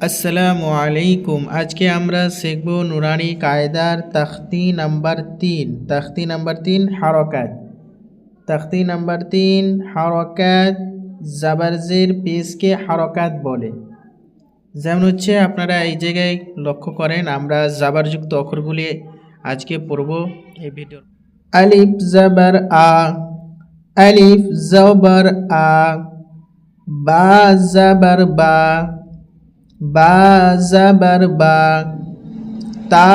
আসসালামু আলাইকুম। আজকে আমরা শিখব নুরানি কায়দার তখতি নাম্বার তিন। তখতি নাম্বার তিন, হারকাত। তখতি নাম্বার তিন, হারকাত জাবারজের পেশকে হারকাত বলে। যেমন হচ্ছে আপনারা এই জায়গায় লক্ষ্য করেন, আমরা জাবারযুক্ত অক্ষরগুলি আজকে পড়ব এই ভিডিও আলিফ জাবার আ, আলিফ জবর আ, বা জাবার বা বা জাবার বা, তা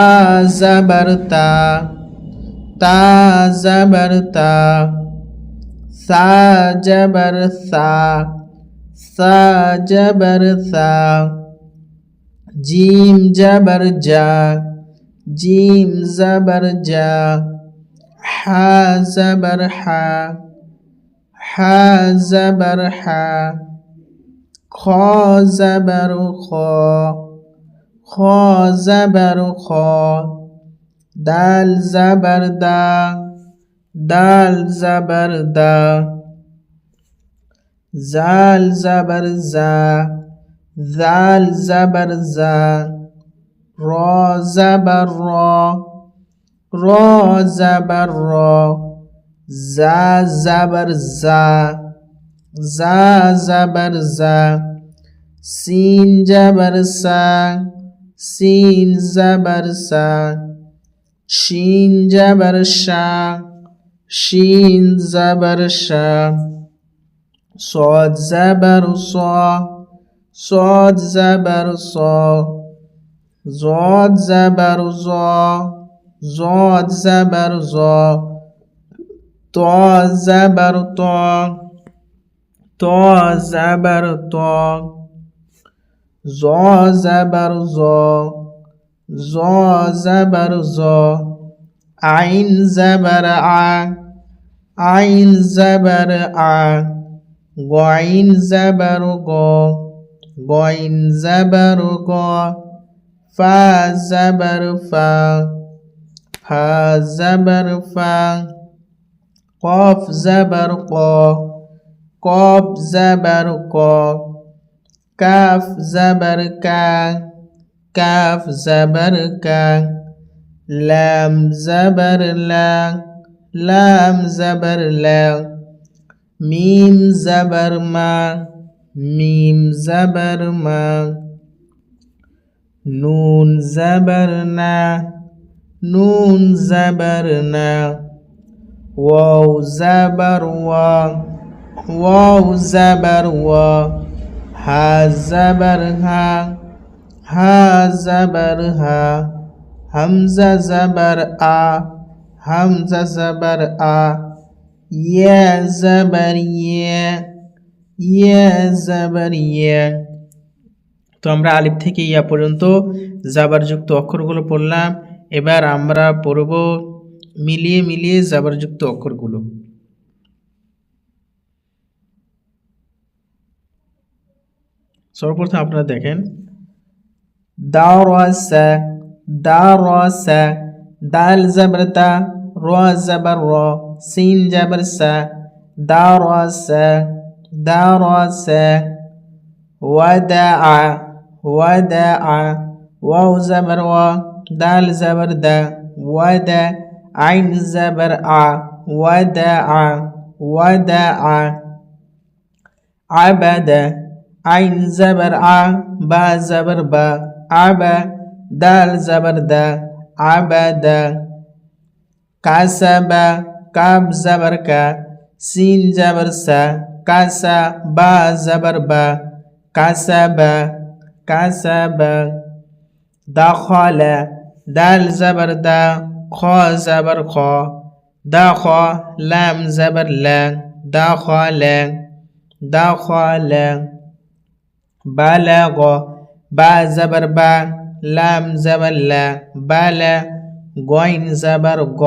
জাবার তা তা জাবার তা, সা জাবার সা সা জাবার সা, জিম জাবার জা জিম জাবার জা হা হা হা হা। খ জাবার খ খ জাবার খ দাল জাবার দা দাল জাবার দা জাল জাবার জা জাল জাবার জা র জাবার র র জাবার র জা জাবার জা জা জাবার জা সিন জাবার সা সিন জাবার সা শিন জাবার শা শিন জাবার শা صاد زبر صا صاد زبر صا زاد زبر زا زاد زبر زا طا زبر طا ত জাবার ত জ জাবার জ জ জাবার জ আইন জাবার আ আইন জাবার আ গইন জাবার গ গইন জাবার গ ফা জাবার ফা ফা জাবার ফা, কফ জাবার ক কফ জাবার ক কাফ জাবার কা, কাফ জাবার কা, লাম জাবার লা, লাম জাবার লা, মিম জাবার মা, মিম জাবার মা, নুন জাবার না, নুন জাবার না, ওয়াও জাবার ওয়া। ওয়াও জাবার ওয়া হা জাবার হা হা জাবার হা হামজা জাবার আ হামজা জাবার আ ইয়া জাবার ইয়া ইয়া জাবার ইয়া তো আমরা আলিফ থেকে ইয়া পর্যন্ত জাবারযুক্ত অক্ষরগুলো পড়লাম। এবার আমরা পড়ব মিলিয়ে মিলিয়ে জাবারযুক্ত অক্ষরগুলো। সর্বপ্রথম আপনারা দেখেন। দারসা দারসা, দাল জাবরতা, র জাবার, র, সিন জাবার সা, দারসা দারসা ওয়াদা ওয়াদা ওয়াও জাবার ওয়া দাল জাবার দা, ওয়াদা, আইন জাবার, আ আইন জাবার আ, বা জাবার বা আবা দাল জাবার দা আবা দা কাসাবা কাব জাবার কা, সিন জাবার সা কাসা বা জাবার বা কাসাবা কাসাবা দাখলা দাল জাবার দা, খ জাবার খ দাখ লাম জাবার লা দাখলা দাখলা بلغ বা জাবার বা লাম জাবার লা বালা গইন জাবার গ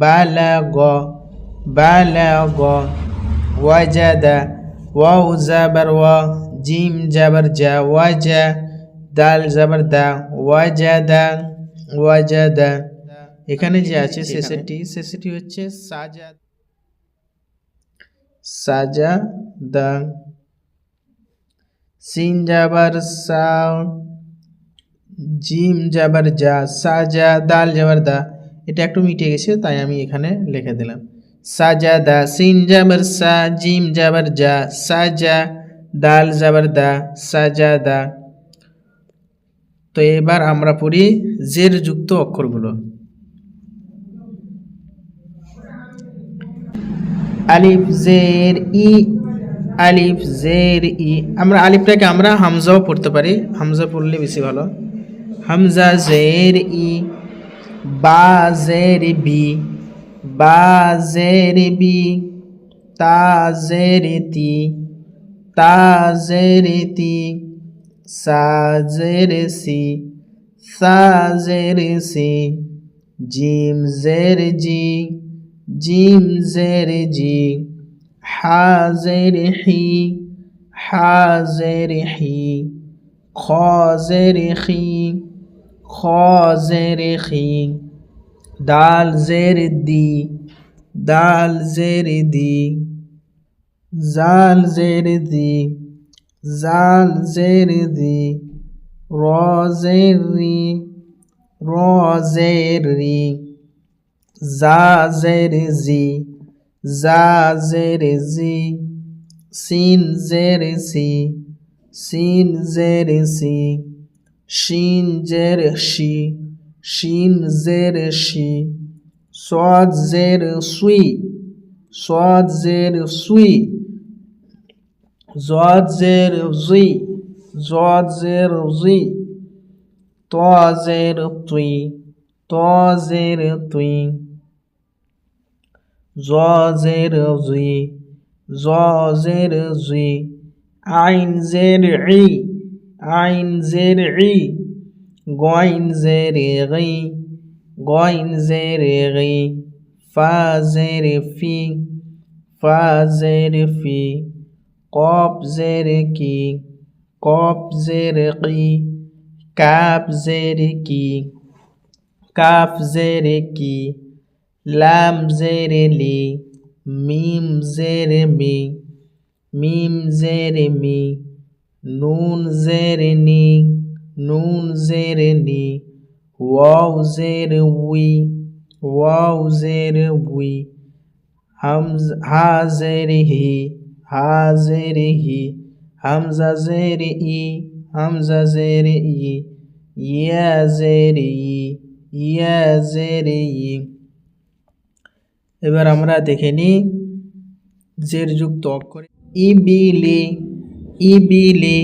بلغ গ وجد গ زبر و জাবার زبر জিম জাবার دال زبر দাল জাবার দা এখানে যে আছে সেসেটি সেসেটি হচ্ছে সাজা সাজা দা সিন যাবার সা, জিম যাবার যা সাজা দাল যাবার দা, এটা একটু মিটে গেছে, তাই আমি এখানে লিখে দিলাম। সাজা দা, সিন যাবার সা, জিম যাবার যা সাজা দাল যাবার দা সাজা দা। তো এবার আমরা পড়ি জের যুক্ত অক্ষরগুলো। আলিফ, জের, ই আলিফ, জের, ই। আমরা আলিফটাকে আমরা হামজাও পড়তে পারি। হামজা পড়লে বেশি ভালো। হামজা, জের, ই। বা, জের, বি। বা, জের, বি। তা, জের, তি। তা, জের, তি। সা, জের, সি। সা, জের, সি। জিম, জের, জি। জিম, জের, জি। হা জের হি হা জের হি খ জের খি খ জের খি দাল জের দি দাল জের দি জাল জের দি জাল জের দি র জের রি র জের রি জা জের জি জা জের জি সিন জের সি সিন জের সি শিন জের শি শিন জের জুই জের জুই আইন জের ই, আইন জের ই, গইন জের গি গইন জের গি ফা জের ফি, ফা জের ফি কপ জের কি কপ জের কি কাপ জের কি, কাফ জের কি। লাম জেরে লি, মিম জেরে মি, মিম জেরে মি, নুন জেরে নি, নুন জেরে নি, ওয়াও জেরে উই, ওয়াও জেরে উই হা জেরে হি, হা জেরে হি, হামজা জেরে ই, হামজা জেরে ই, ইয়া জেরে ই, ইয়া জেরে ই। এবার আমরা দেখে নিই জের যুক্ত অক্ষরে ইবিলি ইবিলি,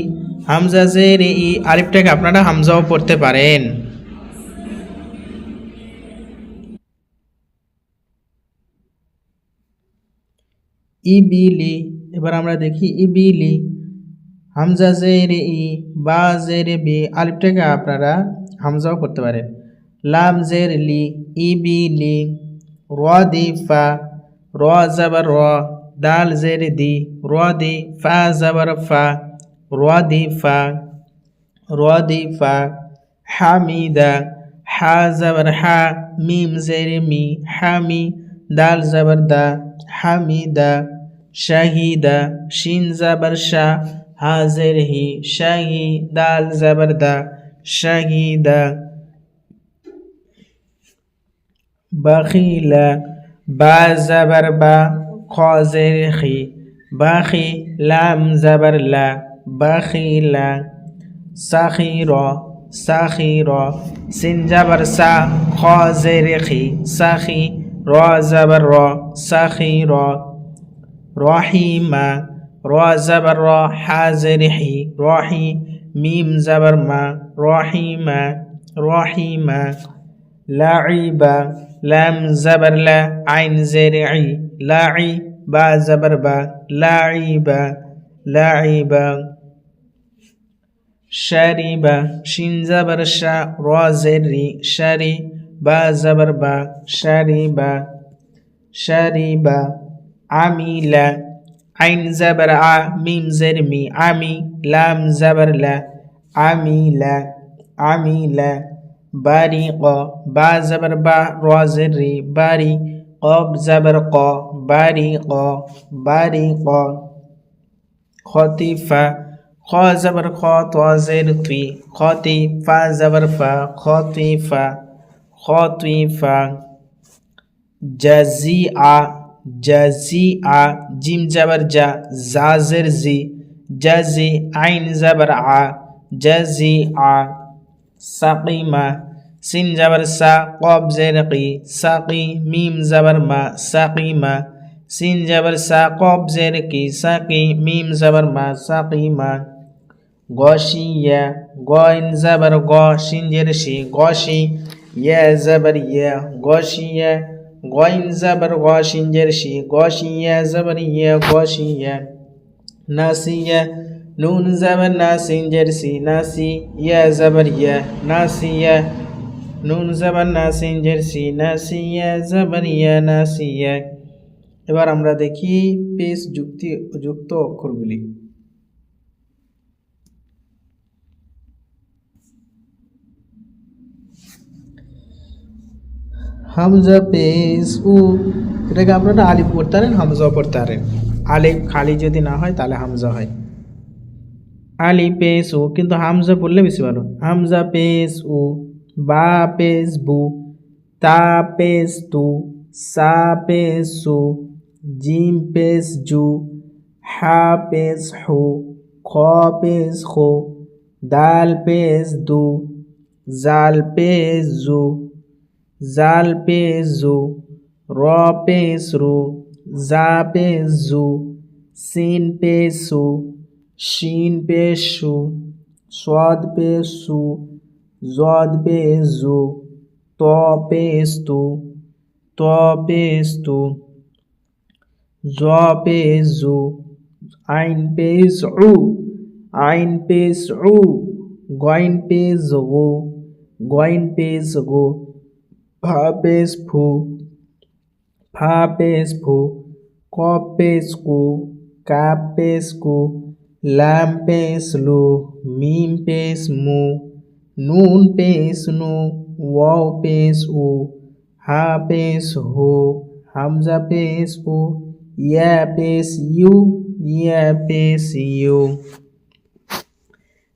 হামজা জেরে ই আলিফটাকে আপনারা হামজাও পড়তে পারেন। ইবিলি, এবার আমরা দেখি ইবিলি, হামজা জেরে ই, বা জেরে বি আলিফটাকে আপনারা হামজাও করতে পারেন। লাম জের লি, ইবিলি র দি ফা, র জাবার র, দাল জের দি, র দি ফা জাবার ফা, র দি ফা হামিদা হা জাবার হা মিম জের মি হামি দাল জাবার দা হামিদা শাহিদা শিন জাবার শাহ হাজের হি শাহি দাল জাবার দা শাহিদা বাখিলা বা জাবার বা খজের খি বাখি লাম জাবার লা বাখিলা সাখির সাখির সিন জাবার সা খজের খি সাখি র জাবার র সাখির রহিমা র জাবার র হাজের হি রহি মিম জাবার মা রহিমা রহিমা লাইবা লাম জাবার লা আইন জের আই লাই বা জাবার বা লাইবা লাইবা শারিবা শিন জাবার শা র জের রি শারি বা জাবার বা শারিবা শারিবা আমিলা আইন জাবার আ মিম জের মি আমি লাম আমিলা বারিক বা জাবার বা র জের রি, বারি কব জাবার ক বারিক বারিক খতিফা, খ জবর খ ত জের তুই। খতি ফা জবর ফা খ তুই ফা খ তুই ফা জাজি আ জাজি আ জিম জবর জা, জাজের জি। জাজি আইন জবর আ জাজি আ সাকিমা সিন জবর সা কব জের কি সাকি মিম জবর মা সাকিমা সিন জবর সা কব জের কি সাকি মিম জবর মা সাকিমা গশিয়া গইন জবর গ শিন জের শি গশি ইয়া জবর ইয়া। গশিয়া গইন জবর গ শিন জের শি গশিয়া জবর ইয়া গশিয়া নাসিয়া নুন জবর না, সিন জের সি নাসি ইয়া জবর ইয়া নাসিয়া নুন জবর না সিন জের সি নাসিয়া জবর ইয়া নাসিয়া এবার আমরা দেখি পেশ যুক্তি, যুক্ত অক্ষরগুলি। হামজা পেস উ, এটাকে আপনারা আলিফ পড়তে পারেন, হামজাও পড়তে পারেন। খালি যদি না হয়, তাহলে হামজা হয়। আলি পেস উ, কিন্তু হামজা পড়লে বেশি ভালো। হামজা পেস উ বাপেসবু, তাপেস্তু, সাপেসু জিম পেস জু হাপেস হু খপেস হু দাল পেস দু জাল পেস জু জাল পেস জু র পেস রু জা পেস জু সিন পেসু শিন পেসু সদ পেসু জদ পেশ জু ত পেশ তু ত পেশ তু জ পেশ জু আইন পেশ উ আইন পেশ উ গইন পেশ গু গইন পেশ গু ফা পেশ ফু ফা পেশ ফু ক পেশ কু কাপ পেশ কু লাম পেশ লু মিম পেশ মু নুন পেশ নু ওয়াও পেশ উ হা পেশ হু হামজা পেশ উ ইয়া পেশ ইউ ইয়া পেশ ইউ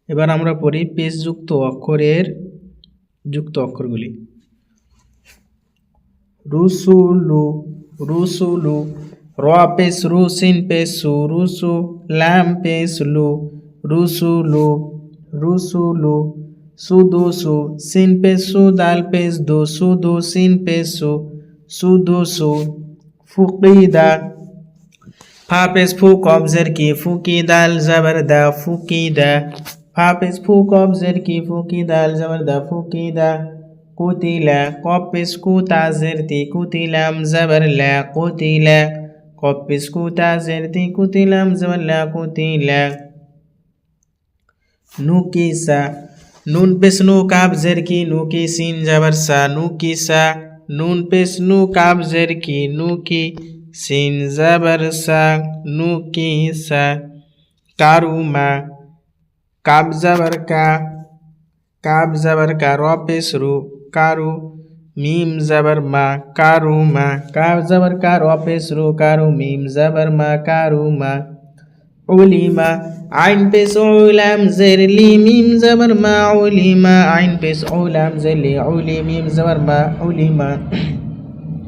এবার আমরা পড়ি পেশযুক্ত অক্ষরের যুক্ত অক্ষরগুলি। রুসুলু রুসুলু, র পেশ রু, সিন রুসু, লাম পেশ লু, রুসুলু রুসুলু সুদুসু সিন পেশ সু দাল পেশ দু সুদু সিন পেশ সু সুদুসু ফুকিদা, ফা পেশ ফু কবজের কি? ফুকি দাল জবর দা, ফুকিদা, ফা পেশ ফু কবজের কি? ফুকি দাল জবর দা, ফুকিদা, কুতিলা, কপ পেশ কু তাজের তি কুতিলাম জবর লা কুতিলা কপ পেশ কু তাজের তি কুতিলাম জবর লা কুতিলা নুকিসা নুন পেশ নু কাব জের কি নুকি সিন জবর সা নুন নু জের কি সিন সা কারুমা কাব জবর কা কাব জবর কা, র পেশ রু কারু, মিম জবর মা, কারু মা কাব জবর কা, র পেশ রু কারু, মিম জবর মা, কারু علم عين بس علم زر لي ميم زبر ما علم عين بس علم زر لي علم ميم زبر ما علم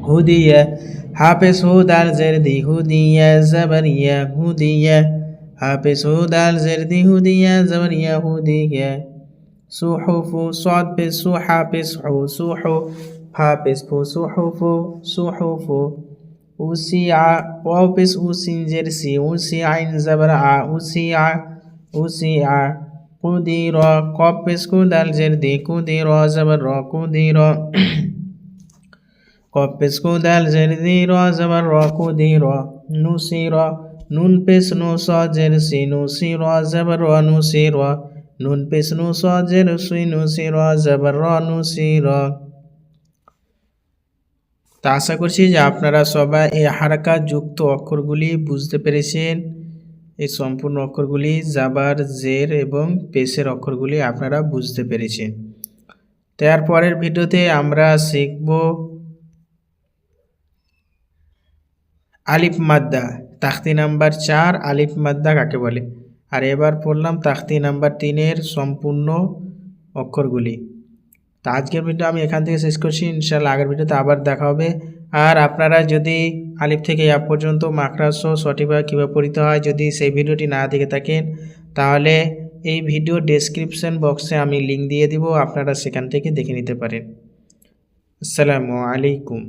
هدية حافظ هدال زر دي هدية زبر يا هدية حافظ هدال زر دي هدية زبر يا هدية صحف صعد بس صحف صحو صحو. حافظ صحف صحف, صحف সুহুফু উসিআ ওয়াও পেশ উসিন জের সি উসি আইন জবর আ উসিআ উসিআ কুদির কপ পেশ কুদাল জের দি কুদির জবর র কুদির কপ পেশ কুদাল জের দি র জবর র কুদির নুসির নুন পেশ তা আশা করছি যে আপনারা সবাই এই হারাকা যুক্ত অক্ষরগুলি বুঝতে পেরেছেন। এই সম্পূর্ণ অক্ষরগুলি জাবার, জের এবং পেশের অক্ষরগুলি আপনারা বুঝতে পেরেছেন। তার পরের ভিডিওতে আমরা শিখব আলিফ মাদ্দা, তাখতি নাম্বার চার, আলিফ মাদ্দা কাকে বলে? আর এবার পড়লাম তাখতি নাম্বার তিনের সম্পূর্ণ অক্ষরগুলি। তো আজকের ভিডিও আমি এখান থেকে শেষ করছি। ইনশাল্লাহ আগের ভিডিওতে আবার দেখা হবে। আর আপনারা যদি আলিফ থেকে অ্যাপ পর্যন্ত মাকড়াস সঠিকভাবে কীভাবে পড়িতে হয় যদি সেই ভিডিওটি না দেখে থাকেন, তাহলে এই ভিডিও ডেসক্রিপশন বক্সে আমি লিঙ্ক দিয়ে দিব। আপনারা সেখান থেকে দেখে নিতে পারেন। আসসালামু আলাইকুম।